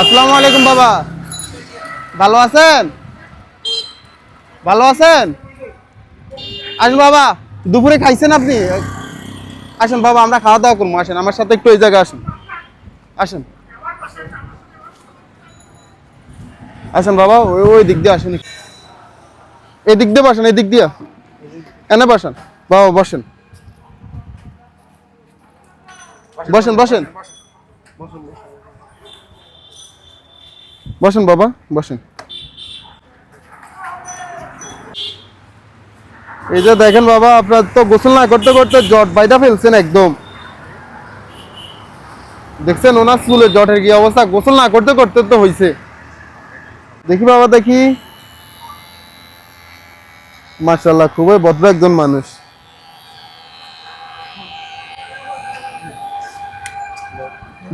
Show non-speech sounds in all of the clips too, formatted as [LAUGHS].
আসসালামু আলাইকুম বাবা। ভালো আছেন? ভালো আছেন? আসুন বাবা, দুপুরে খাইছেন আপনি? আসুন বাবা, আমরা খাওয়া দাওয়া করব। আসেন, আমার সাথে একটু এই জায়গায় আসুন। আসেন। আসেন বাবা, ওই ওই দিক দিয়ে আসেন এই দিক দিয়ে বসেন, এই দিক দিয়ে। এনে বসেন। বাবা বসেন বসেন। বসেন বসেন। বাবা, বসেন। এই যে দেখেন বাবা, আপনার তো গোসল না করতে করতে জট বাইদা ফেলছেন একদম। দেখছেন ওনার চুলে জটের কি অবস্থা? গোসল না করতে করতে তো হয়েছে দেখি বাবা, দেখি। মাশাল্লাহ খুবই ভদ্র একজন মানুষ।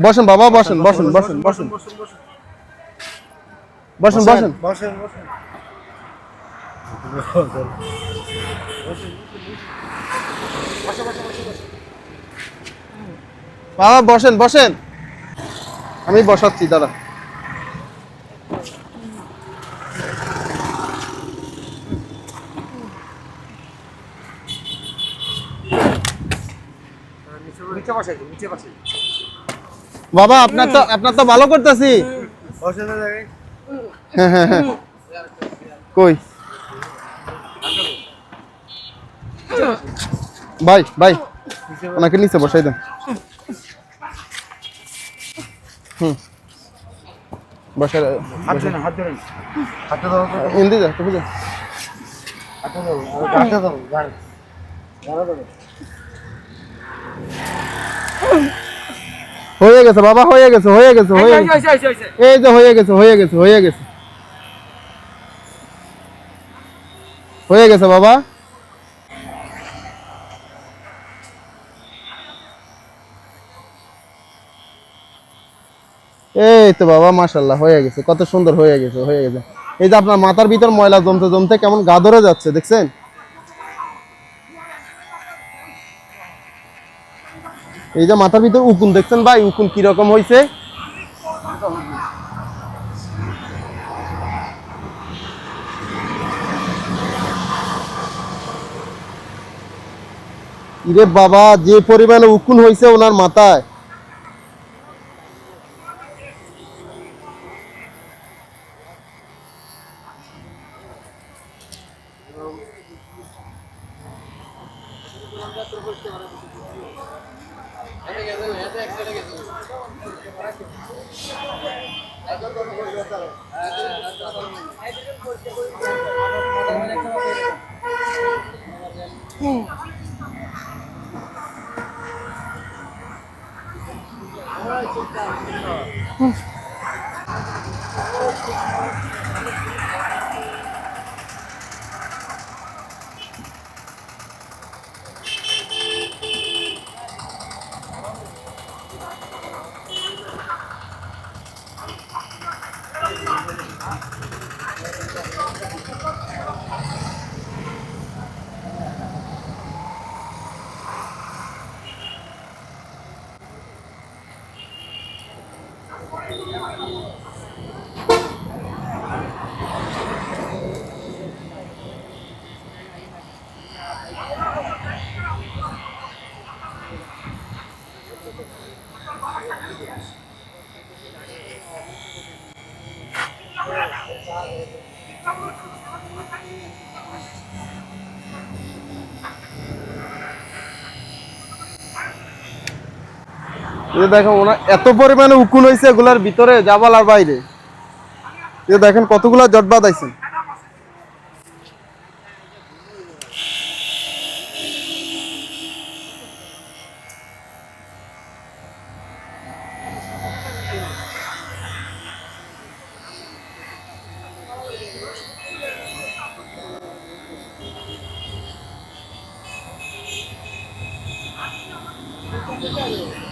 বসেন বাবা, বসেন বসেন বসেন বসেন। বসেন বসেন। বসেন। বসেন বাবা বসেন বসেন। আমি বসাচ্ছি দাদা বাবা আপনার তো আপনার তো ভালো করতেছি। বসে [LAUGHS] কই? ভাই ভাই ওনাকে নিচে বসাই দেন। হুম। হিন্দি যা তুমি হয়ে গেছে বাবা হয়ে গেছে হয়ে গেছে হয়ে গেছে। এই যে হয়ে গেছে হয়ে গেছে হয়ে গেছে। হয়ে গেছে বাবা। এই তো বাবা মাশাল্লাহ হয়ে গেছে। কত সুন্দর হয়ে গেছে হয়ে গেছে। এই যে আপনার মাথার ভিতর ময়লা জমতে জমতে কেমন গা ধরে যাচ্ছে, দেখছেন? এই যে মাথার ভিতর উকুন, দেখছেন ভাই, উকুন কীরকম হয়েছে ইরে বাবা যে পরিমাণে উকুন হয়েছে ওনার মাথায়। Ох. যে দেখেন ওনার এত পরিমাণে উকুন হয়েছে এগুলার ভিতরে জাবালার বাইরে। যে দেখেন কতগুলা জট বাঁধাইছেন এখানে একটা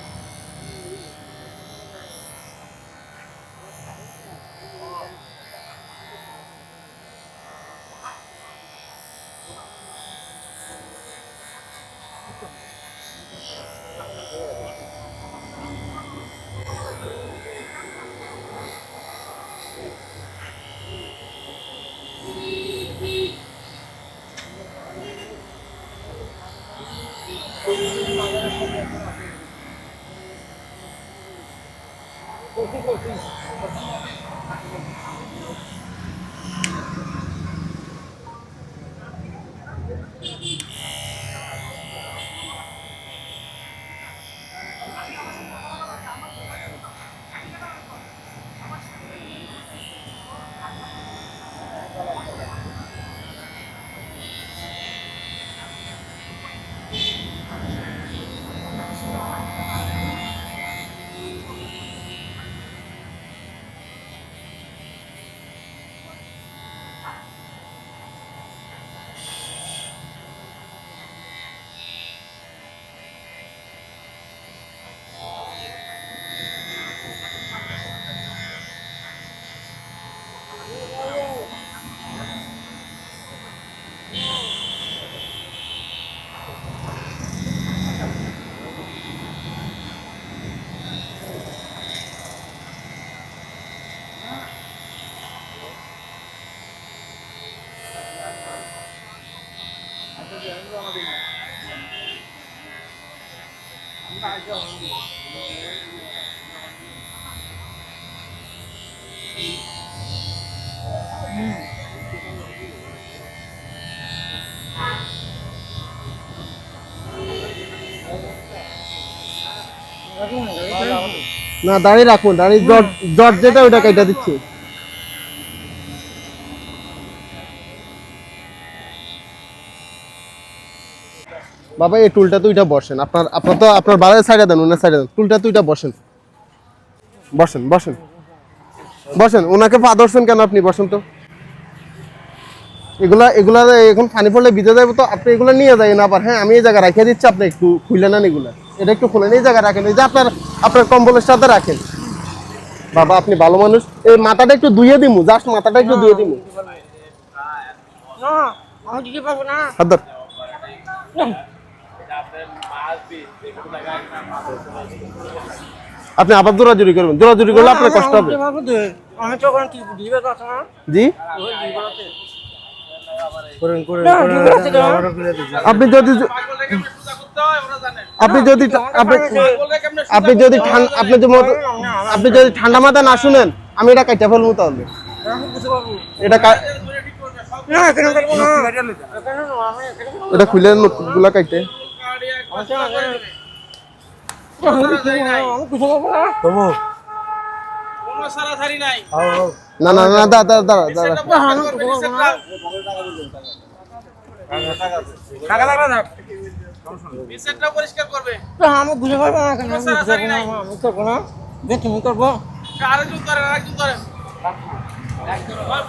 না, দাঁড়িয়ে রাখুন, দাঁড়িয়ে জট জট যেটা ওটা কেটে দিচ্ছি। বাবা, এই টুলটা তো ওইটা বসেন। আপনার আপনার তো আপনার বাড়ির সাইডে দেন ওনার সাইডে দেন। টুলটা তো ওইটা বসেন। বসেন বসেন। বসেন ওনাকে পা ধরছেন কেন আপনি? বসেন তো। এগুলা এগুলা এখন পানি পড়লে ভিজে যাবে তো, আপনি এগুলো নিয়ে যাই না আবার। হ্যাঁ আমি এই জায়গায় রেখে দিচ্ছি, আপনি একটু খুলে নেন এগুলা। এটা একটু খুলে এই জায়গায় রাখেন এই যে আপনার আপনার কম্বলের সাথে রাখেন। বাবা আপনি ভালো মানুষ। এই মাথাটা একটু ধুয়ে দিমু জাস্ট মাথাটা একটু ধুয়ে দিমু। আপনি আবার জোরাজুরি করবেন। জোরাজুরি করলে আপনার কষ্ট হবে। জি। আপনি যদি আপনি যদি আপনি আপনি যদি ঠান্ডা আপনি যদি আপনি যদি ঠান্ডা মাথা না শুনেন আমি এটা কাইটা ফেলব তাহলে এটা এটা খুলে নতুনগুলা কাইতে না। না, না দাঁড়া দাঁড়া দাঁড়া। টাকা লাগবে আমি বুঝতে পারব না এখানে, আমি করব না। যে তুমি করব। আরেকজন ধরেন আরেকজন ধরেন হয়।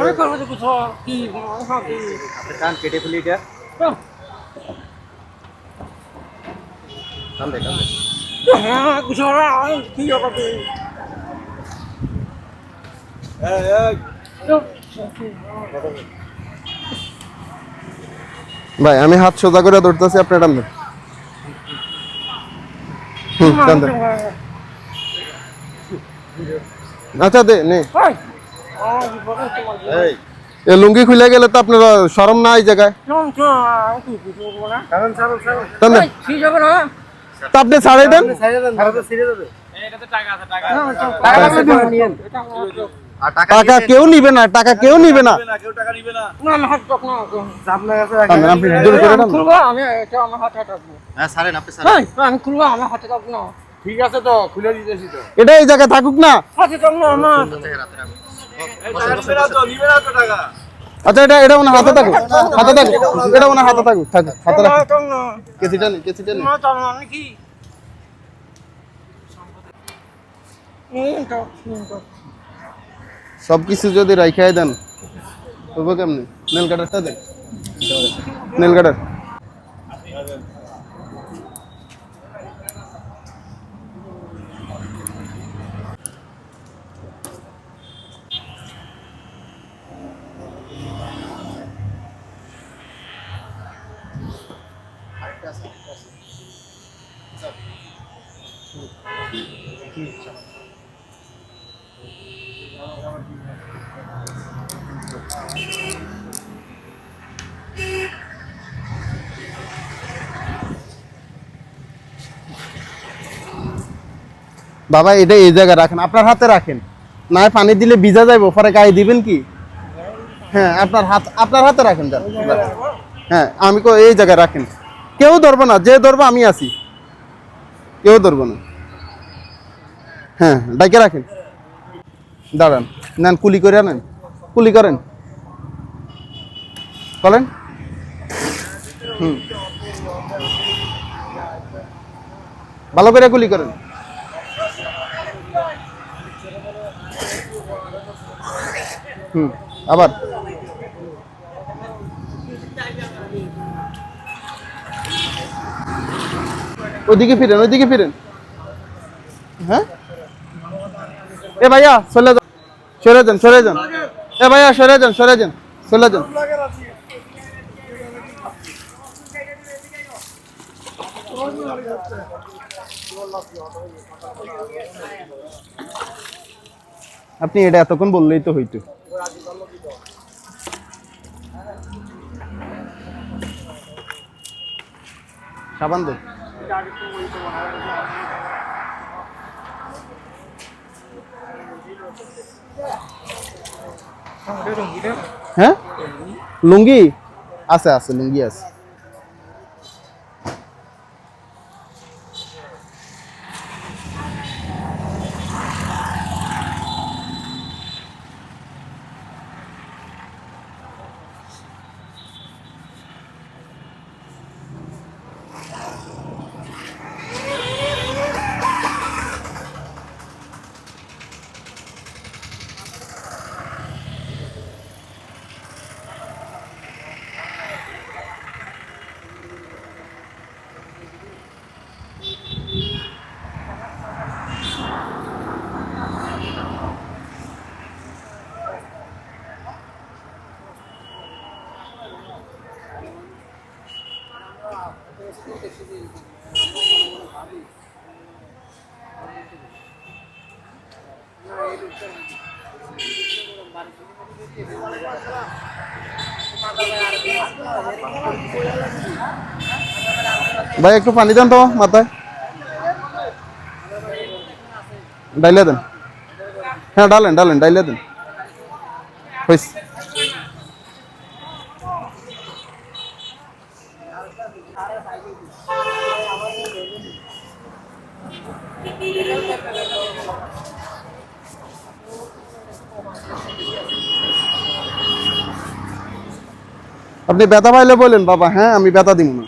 আমি করব তো কিছু কি খাব কি? কান কেটে ফেলি এটা। না। কান দে কান দে। হ্যাঁ কিছু হবে না, আমি কি করব ভাই আমি হাত সোজা করে ধরতেছি আপনি হুম টান দেন। আচ্ছা দে নে। এই লুঙ্গি খুলে গেলে তো আপনার শরম না এই জায়গায়? তো আপনি ছাড়াই দেন। টাকা আছে টাকা। টাকা কেউ নিবে না টাকা কেউ নিবে না। ঠিক আছে তো খুলে দিতেছি তো। এটা এই জায়গায় থাকুক না। আচ্ছা এটা এটা ওনার হাতে থাকুক। হাতে থাকুক। এটা ওনার হাতে থাকুক। থাকুক হাতে রাখুক থাক কেসিটা নে কেসিটা নে। না, আমি কি? এই, থাক, এই, থাক। সব কিছু যদি রাইখাই দেন করব কেমনি নেল কাটারটা দেন নেল কাটার বাবা, এটা এই জায়গায় রাখেন, আপনার হাতে রাখেন। না পানি দিলে ভিজা যাইবো, পরে গায়ে দিবেন কি? হ্যাঁ আপনার হাত আপনার হাতে রাখেন হ্যাঁ আমি কো এই জায়গায় রাখেন। কেউ ধরবো না, যে ধরবো আমি আছি। কেউ ধরবো না। হ্যাঁ ডাকে রাখেন। দাঁড়ান, নেন, কুলি করে আনেন, কুলি করেন। বলেন। হুম। ভালো করে কুলি করেন। হুম, আবার। ওইদিকে ফিরেন ওইদিকে ফিরেন। হ্যাঁ? এ ভাইয়া, চলে সরে যান সরে যান। এ ভাইয়া, সরে যান সরে যান, চলে যান। আপনি এটা এতক্ষণ বললেই তো হইতো। সাবান দে। হ্যাঁ। লুঙ্গি? আছে আছে লুঙ্গি আছে। ভাই একটু পানি দেন তো মাথায়। ডাইলে দেন। হ্যাঁ ডালেন ডালেন ডাইলে দেন। হয়েছে আপনি ব্যথা পাইলে বলেন বাবা হ্যাঁ আমি ব্যথা দিব না।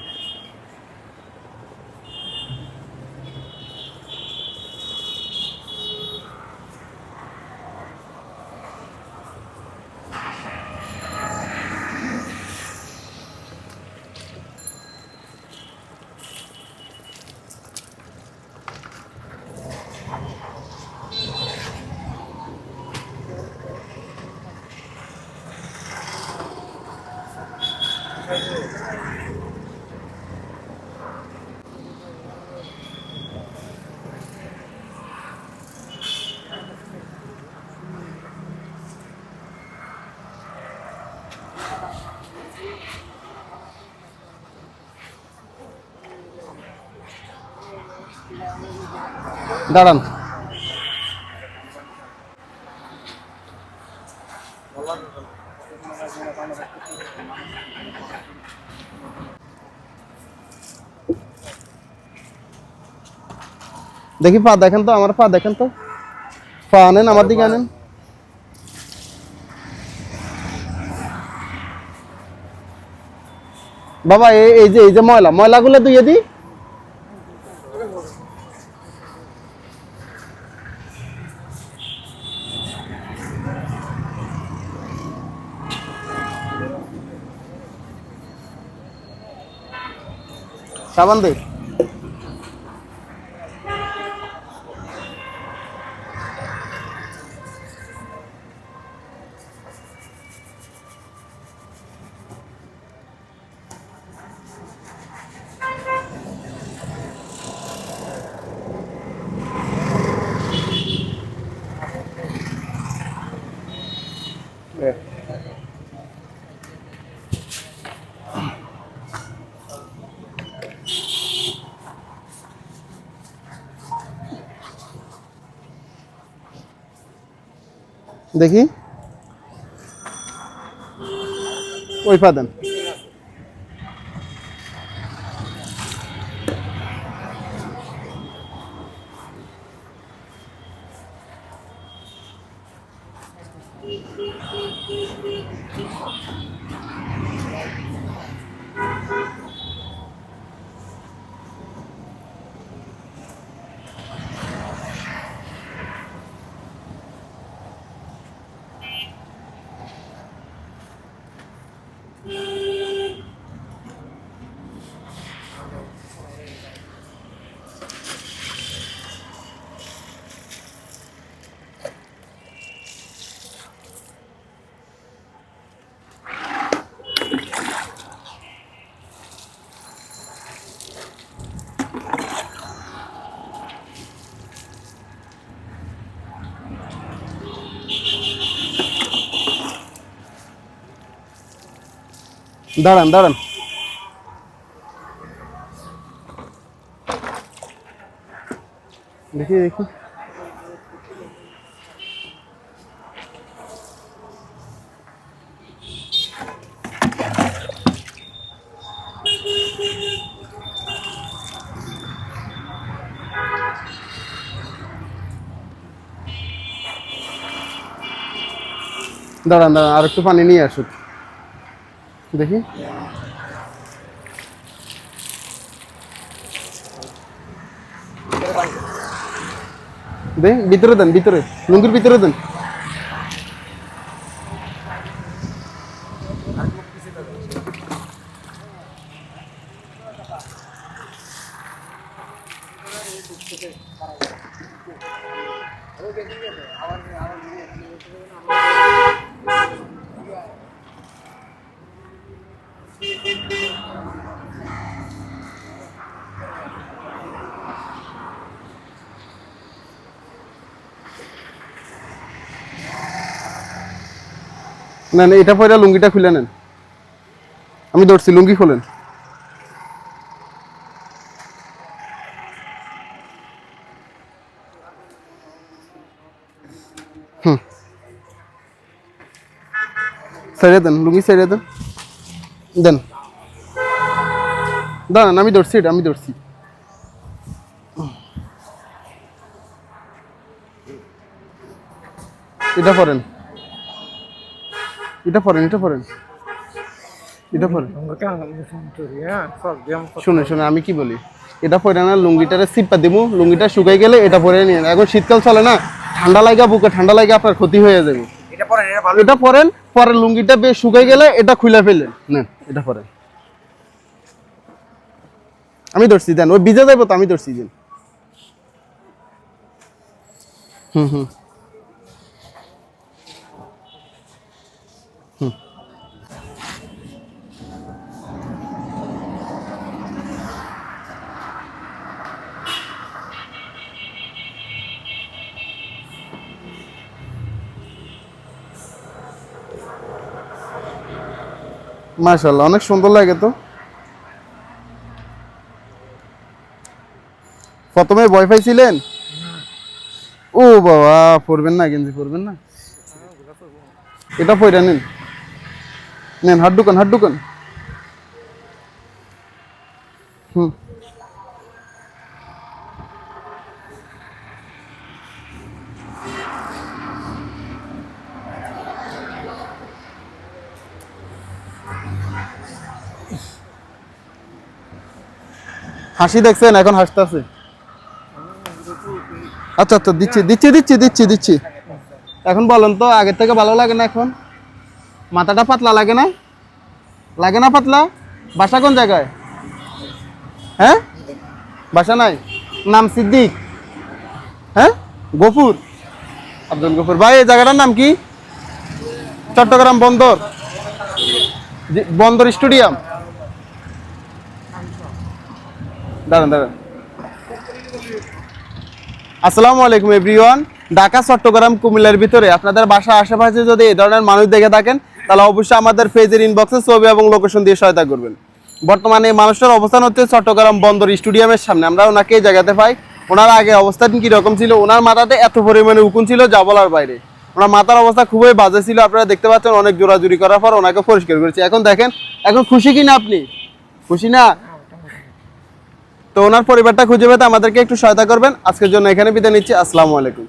দাঁড়ান। দেখি পা দেখেন তো, আমার পা দেখেন তো। পা আনেন, আমার দিকে আনেন। বাবা, এই যে এই যে ময়লা, ময়লাগুলো ধুয়ে দিই। সাবান দেখি। ওই পা দেন। দাঁড়ান দাঁড়ান। দেখি দেখি। দাঁড়ান দাঁড়ান আর একটু পানি নিয়ে আসুক। দেখি দে ভিতরে দেন ভিতরে লুঙ্গির ভিতরে দেন না না এটা পরে লুঙ্গিটা খুলে নেন। আমি ধরছি, লুঙ্গি খোলেন। হুম। সাইডে দেন, লুঙ্গি সাইডে দেন। দেন। দাঁড়ান আমি ধরছি এটা আমি ধরছি। এটা পরেন। এটা পরেন এটা পরেন। এটা পরেন। শুনে শুনে আমি কি বলি? এটা পরে না লুঙ্গিটারে সিপা দিব লুঙ্গিটা শুকাই গেলে এটা পরে নিয়ে এখন শীতকাল চলে না ঠান্ডা লাগা বুকে ঠান্ডা লাগে আপনার ক্ষতি হয়ে যাবে। এটা পরে এটা পরেন পরে লুঙ্গিটা বেশ শুকাই গেলে এটা খুলে ফেললেন। নেন এটা পরেন। আমি ধরছি, দেন, ওই ভিজে যাইবো তো, আমি ধরছি, দেন। হুম হুম। অনেক সুন্দর লাগে তো। প্রথমে ভয় পাইছিলেন ও বাবা, পড়বেন না গেঞ্জি, পড়বেন না। এটা পয়রা নিন। নেন, হাত ঢুকান হাত ঢুকান। হুম। হাসি দেখছেন, এখন হাসতেছে। আচ্ছা আচ্ছা দিচ্ছি দিচ্ছি দিচ্ছি দিচ্ছি দিচ্ছি। এখন বলেন তো, আগের থেকে ভালো লাগে না এখন? মাথাটা পাতলা লাগে না? লাগে না পাতলা? বাসা কোন জায়গায়? হ্যাঁ? বাসা নাই? নাম সিদ্দিক। হ্যাঁ? গফুর। আব্দুল গফুর। ভাই, এই জায়গাটার নাম কি? চট্টগ্রাম বন্দর। বন্দর স্টেডিয়াম। দাঁড়ান দাঁড়ান। আসসালামু আলাইকুম এভরিওয়ান ঢাকা, চট্টগ্রাম, কুমিল্লার ভিতরে। আপনাদের বাসা আশেপাশে যদি এই ধরনের মানুষ দেখে থাকেন, তাহলে অবশ্যই আমাদের পেজের ইনবক্সে ছবি এবং লোকেশন দিয়ে সহায়তা করবেন। বর্তমানে মানুষটার অবস্থান হচ্ছে চট্টগ্রাম বন্দর স্টেডিয়ামের সামনে। আমরা ওনাকে এই জায়গাতে পাই। ওনার আগে অবস্থান কি রকম ছিল? ওনার মাথাতে এত পরিমাণে উকুন ছিল যা বলার বাইরে। ওনার মাথার অবস্থা খুবই বাজে ছিল। আপনারা দেখতে পাচ্ছেন অনেক জোরাজুরি করার পর ওনাকে পরিষ্কার করেছে। এখন দেখেন, এখন খুশি কিনা আপনি? খুশি না? তো ওনার পরিবারটা খুঁজে পেতে আমাদেরকে একটু সহায়তা করবেন। আজকের জন্য এখানে বিদায় নিচ্ছি। আসসালামু আলাইকুম।